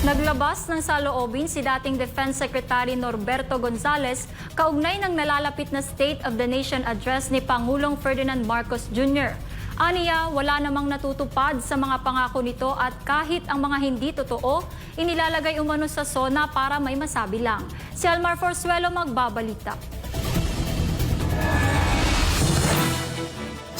Naglabas ng saloobin si dating Defense Secretary Norberto Gonzales kaugnay ng nalalapit na State of the Nation address ni Pangulong Ferdinand Marcos Jr. Aniya, wala namang natutupad sa mga pangako nito at kahit ang mga hindi totoo, inilalagay umano sa SONA para may masabi lang. Si Almar Forzuelo magbabalita.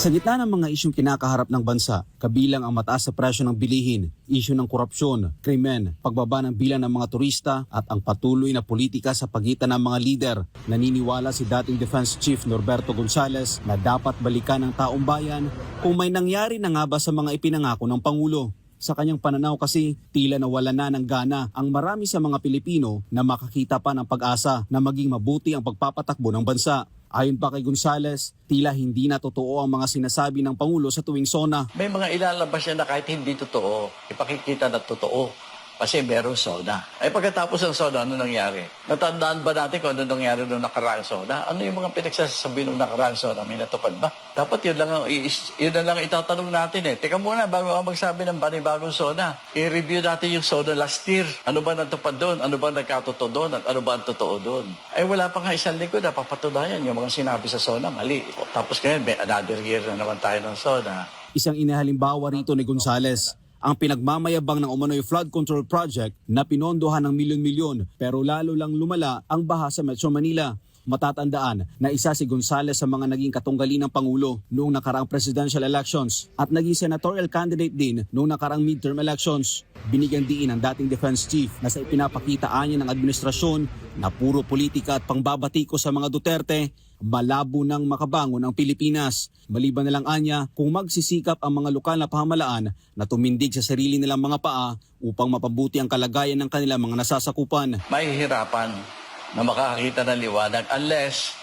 Sa gitna ng mga isyong kinakaharap ng bansa, kabilang ang mataas na presyo ng bilihin, isyu ng korupsyon, krimen, pagbaba ng bilang ng mga turista at ang patuloy na politika sa pagitan ng mga lider, naniniwala si dating Defense Chief Norberto Gonzales na dapat balikan ng taong bayan kung may nangyari na nga ba sa mga ipinangako ng Pangulo. Sa kanyang pananaw kasi, tila nawala na ng gana ang marami sa mga Pilipino na makakita pa ng pag-asa na maging mabuti ang pagpapatakbo ng bansa. Ayon pa kay Gonzales, tila hindi na totoo ang mga sinasabi ng Pangulo sa tuwing SONA. May mga ilalabas niya na kahit hindi totoo, ipakikita na totoo. Kasi merong soda. Ay pagkatapos ng soda, ano nangyari? Natandaan ba natin kung ano nangyari noong nakaraang soda? Ano yung mga pinagsasabi noong nakaraang soda? May natupad ba? Dapat yun lang yun lang ang itatanong natin eh. Teka muna, bago ka magsabi ng panibagong soda, i-review natin yung soda last year. Ano ba natupad doon? Ano ba nagkatotoo doon? At ano ba ang totoo doon? Ay wala pa nga isang linggo na papatunayan yung mga sinabi sa soda. Mali. Tapos ngayon, may another year na naman tayo ng soda. Isang inahalimbawa rito ni Gonzales, ang pinagmamayabang ng Umano'y Flood Control Project na pinondohan ng milyon-milyon pero lalo lang lumala ang baha sa Metro Manila. Matatandaan na isa si Gonzales sa mga naging katunggali ng Pangulo noong nakaraang presidential elections at naging senatorial candidate din noong nakaraang midterm elections. Binigyan diin ng dating defense chief na sa ipinapakitaan niya ng administrasyon na puro politika at pangbabati ko sa mga Duterte, malabo nang makabangon ang Pilipinas. Maliban na lang anya kung magsisikap ang mga lokal na pamahalaan na tumindig sa sarili nilang mga paa upang mapabuti ang kalagayan ng kanilang mga nasasakupan. mahihirapan na makakakita ng liwanag unless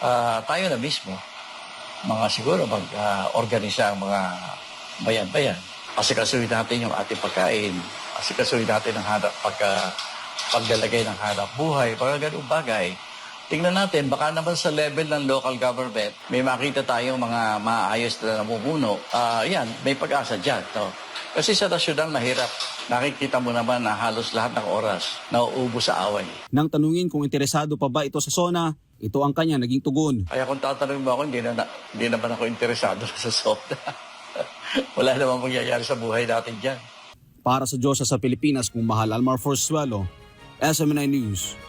ah, tayo na mismo, mga siguro mag-organisa ang mga bayan-bayan. Asikasuhin natin yung ating pagkain. Asikasuhin natin ang hanap pagka, paglalagay ng hanap buhay, mga ganung bagay. Tingnan natin, baka naman sa level ng local government, may makita tayong mga maayos na namumuno. Ah, yan, may pag-asa dyan. No? Kasi sa nasyonal, mahirap. Nakikita mo naman na halos lahat ng oras nauubos sa away. Nang tanungin kung interesado pa ba ito sa SONA, ito ang kanya naging tugon. Kaya kung tatanungin mo ako, hindi, na, hindi naman ako interesado sa soda. Wala namang mangyayari sa buhay natin dyan. Para sa Diyos sa Pilipinas kung mahal Almar Forzuelo, SMNI News.